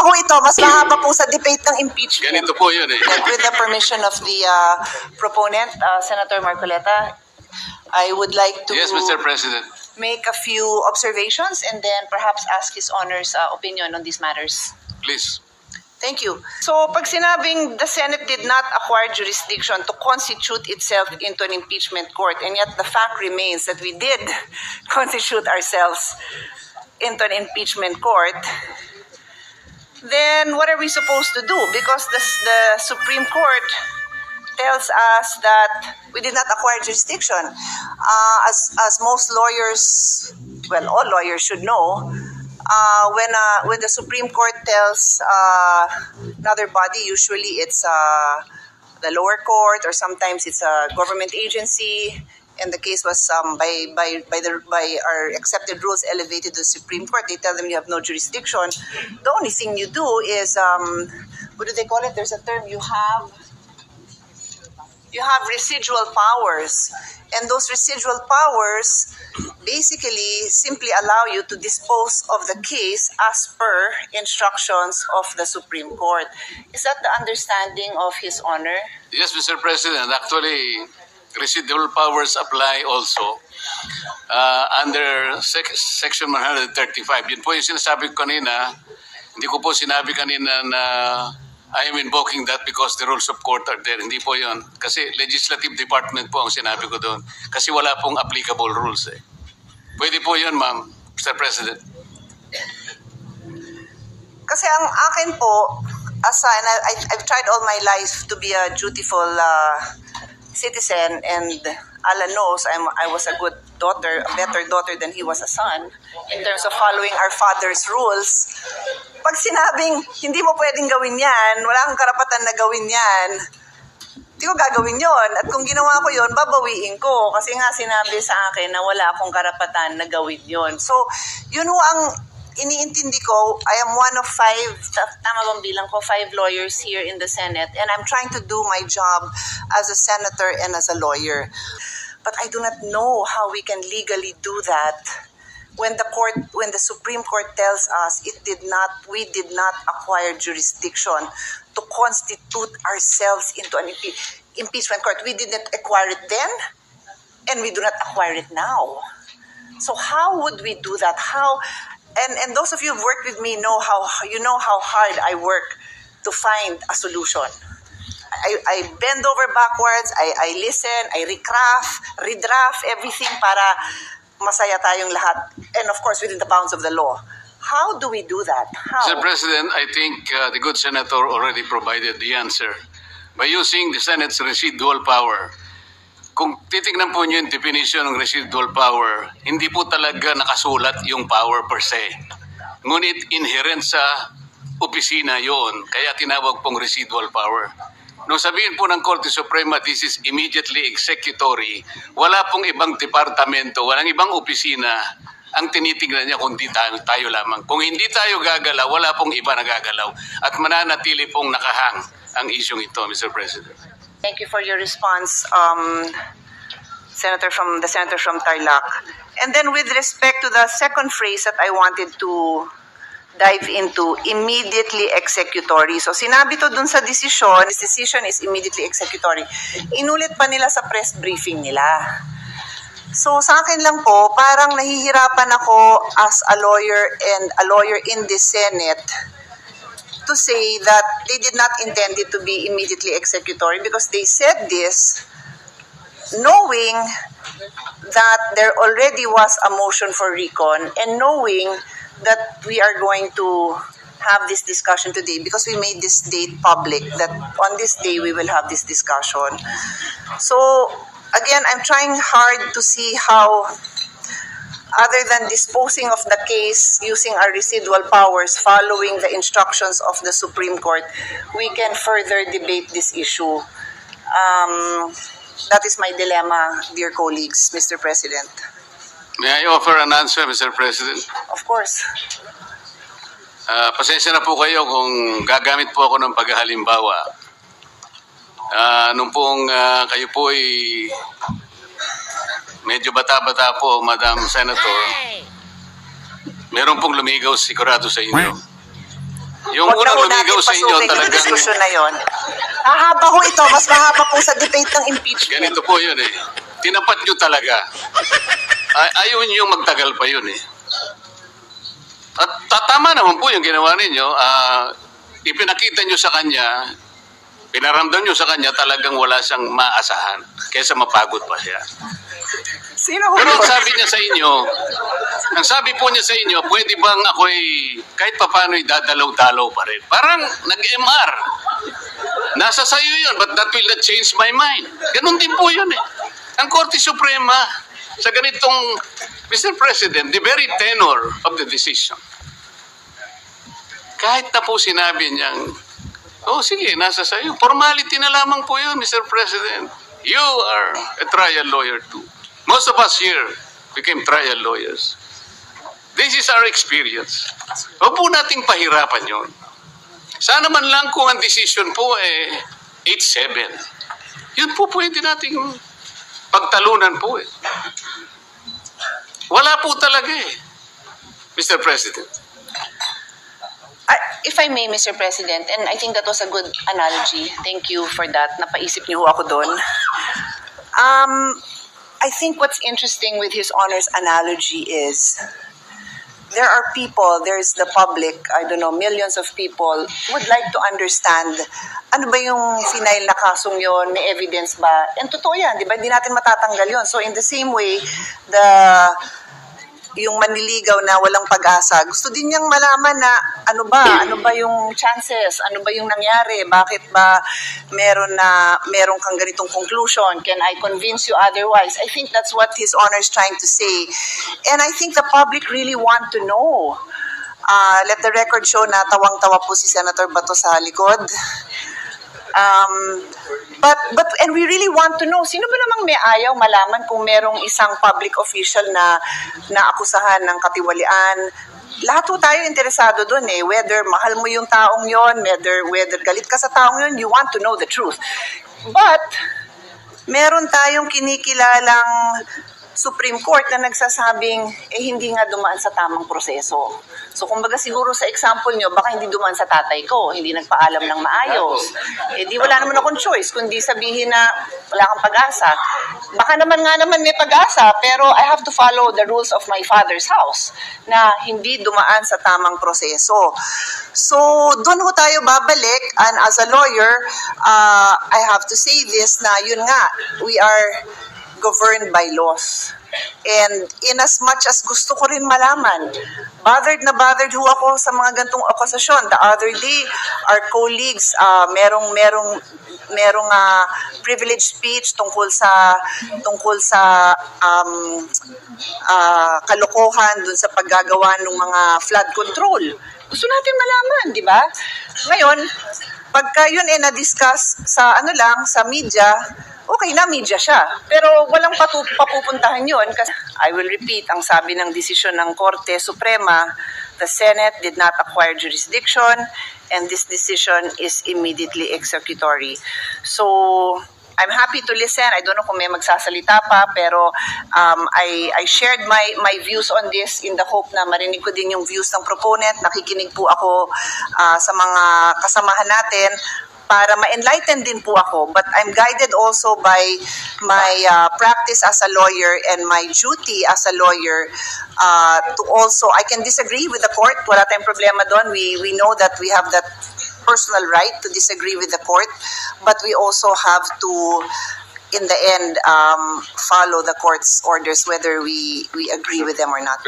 pa ho ito, mas mahaba po sa debate ng impeachment. Ganito po yun eh. And with the permission of the uh, proponent, uh, Senator Marcoleta, I would like to Yes, Mr. President. make a few observations and then perhaps ask His Honor's uh, opinion on these matters. Please. Thank you. So, pag sinabing the Senate did not acquire jurisdiction to constitute itself into an impeachment court, and yet the fact remains that we did constitute ourselves into an impeachment court, then what are we supposed to do? Because the, the Supreme Court tells us that we did not acquire jurisdiction. Uh, as, as most lawyers, well, all lawyers should know, uh, when, uh, when the Supreme Court tells uh, another body, usually it's uh, the lower court or sometimes it's a government agency, and the case was um, by, by, by, the, by our accepted rules elevated to the Supreme Court. They tell them you have no jurisdiction. The only thing you do is, um, what do they call it? There's a term you have you have residual powers. And those residual powers basically simply allow you to dispose of the case as per instructions of the Supreme Court. Is that the understanding of His Honor? Yes, Mr. President. Actually, residual powers apply also uh, under sec- Section 135. Yun po yung sinasabi ko kanina. Hindi ko po sinabi kanina na I am invoking that because the rules of court are there. Hindi po yun. Kasi legislative department po ang sinabi ko doon. Kasi wala pong applicable rules eh. Pwede po yun, ma'am, Mr. President. Kasi ang akin po, as I- I've tried all my life to be a dutiful uh, citizen and Alan knows I'm, I was a good daughter, a better daughter than he was a son in terms of following our father's rules. Pag sinabing, hindi mo pwedeng gawin yan, wala kang karapatan na gawin yan, hindi ko gagawin yon At kung ginawa ko yon babawiin ko. Kasi nga sinabi sa akin na wala akong karapatan na gawin yon So, yun ho ang iniintindi ko. I am one of five, ta- tama bang bilang ko, five lawyers here in the Senate. And I'm trying to do my job as a senator and as a lawyer. But I do not know how we can legally do that when the court when the supreme court tells us it did not we did not acquire jurisdiction to constitute ourselves into an impe- impeachment court we didn't acquire it then and we do not acquire it now so how would we do that how and and those of you who've worked with me know how you know how hard i work to find a solution I, I bend over backwards, I, I listen, I recraft, redraft everything para masaya tayong lahat. And of course, within the bounds of the law. How do we do that? How? Mr. President, I think uh, the good senator already provided the answer. By using the Senate's residual power, kung titignan po niyo yung definition ng residual power, hindi po talaga nakasulat yung power per se. Ngunit inherent sa opisina yon, kaya tinawag pong residual power. Nung sabihin po ng Korte Suprema, this is immediately executory, wala pong ibang departamento, walang ibang opisina ang tinitingnan niya kundi tayo, tayo lamang. Kung hindi tayo gagalaw, wala pong iba na gagalaw. At mananatili pong nakahang ang isyong ito, Mr. President. Thank you for your response, um, Senator from the Senator from Tarlac. And then with respect to the second phrase that I wanted to dive into, immediately executory. So sinabi to dun sa desisyon, this decision is immediately executory. Inulit pa nila sa press briefing nila. So sa akin lang po, parang nahihirapan ako as a lawyer and a lawyer in the Senate to say that they did not intend it to be immediately executory because they said this knowing that there already was a motion for recon and knowing that we are going to have this discussion today because we made this date public that on this day we will have this discussion. So again, I'm trying hard to see how other than disposing of the case using our residual powers following the instructions of the Supreme Court, we can further debate this issue. Um, that is my dilemma, dear colleagues, Mr. President. May I offer an answer, Mr. President? Of course. Ah, pasensya na po kayo kung gagamit po ako ng paghahalimbawa. Ah, nung pong ah, kayo po ay medyo bata-bata po, Madam Senator, meron pong lumigaw sigurado sa inyo. Yung Huwag na unang ho natin lumigaw sa inyo, pasukin yung talagang- diskusyon na yon. Mahaba ho ito, mas mahaba po sa debate ng impeachment. Ganito po yun eh. Tinapat nyo talaga. Ay, ayaw nyo magtagal pa yun eh. At tatama naman po yung ginawa ninyo. Ah, ipinakita nyo sa kanya, pinaramdam nyo sa kanya talagang wala siyang maasahan kaysa mapagod pa siya. Sino ho Pero ang sabi niya sa inyo, ang sabi po niya sa inyo, pwede bang ako'y kahit papano'y dadalaw-dalaw pa rin? Parang nag-MR. Nasa sayo yun, but that will not change my mind. Ganun din po yun eh. Ang Korte Suprema, sa ganitong, Mr. President, the very tenor of the decision, kahit na po sinabi niyang, oh sige, nasa sayo. Formality na lamang po yun, Mr. President. You are a trial lawyer too. Most of us here became trial lawyers. This is our experience. Huwag po nating pahirapan yun. Sana man lang kung ang decision po eh 8-7. Yun po pwede nating pagtalunan po eh. Wala po talaga eh. Mr. President. If I may, Mr. President, and I think that was a good analogy. Thank you for that. Napaisip niyo ako doon. Um, I think what's interesting with His Honor's analogy is there are people, there's the public, I don't know, millions of people would like to understand ano ba yung final na kasong yon, may evidence ba? And totoo yan, di ba? Hindi natin matatanggal yon. So in the same way, the yung manliligaw na walang pag-asa, gusto din niyang malaman na ano ba, ano ba yung chances, ano ba yung nangyari, bakit ba meron na meron kang ganitong conclusion, can I convince you otherwise? I think that's what his honor is trying to say. And I think the public really want to know. Uh, let the record show na tawang-tawa po si Senator Bato sa likod. Um, but but and we really want to know sino ba namang may ayaw malaman kung merong isang public official na naakusahan ng katiwalian. Lahat po tayo interesado doon eh, whether mahal mo yung taong yon, whether whether galit ka sa taong yon, you want to know the truth. But meron tayong kinikilalang Supreme Court na nagsasabing eh hindi nga dumaan sa tamang proseso. So kumbaga siguro sa example nyo, baka hindi dumaan sa tatay ko, hindi nagpaalam ng maayos. Eh di wala naman akong choice kundi sabihin na wala kang pag-asa. Baka naman nga naman may pag-asa, pero I have to follow the rules of my father's house na hindi dumaan sa tamang proseso. So doon ho tayo babalik and as a lawyer, uh, I have to say this na yun nga, we are governed by laws. And in as much as gusto ko rin malaman, bothered na bothered ho ako sa mga gantong okasasyon. The other day, our colleagues, uh, merong, merong, merong uh, privilege speech tungkol sa, tungkol sa um, uh, kalokohan dun sa paggagawa ng mga flood control. Gusto natin malaman, di ba? Ngayon, pagka yun eh na-discuss sa ano lang, sa media, okay na media siya. Pero walang patu- papupuntahan yun kasi I will repeat ang sabi ng desisyon ng Korte Suprema, the Senate did not acquire jurisdiction and this decision is immediately executory. So, I'm happy to listen. I don't know kung may magsasalita pa, pero um, I, I shared my, my views on this in the hope na marinig ko din yung views ng proponent. Nakikinig po ako ah, sa mga kasamahan natin para ma-enlighten din po ako. But I'm guided also by my uh, practice as a lawyer and my duty as a lawyer uh, to also, I can disagree with the court. Wala tayong problema doon. We, we know that we have that personal right to disagree with the court, but we also have to in the end um, follow the court's orders whether we we agree with them or not.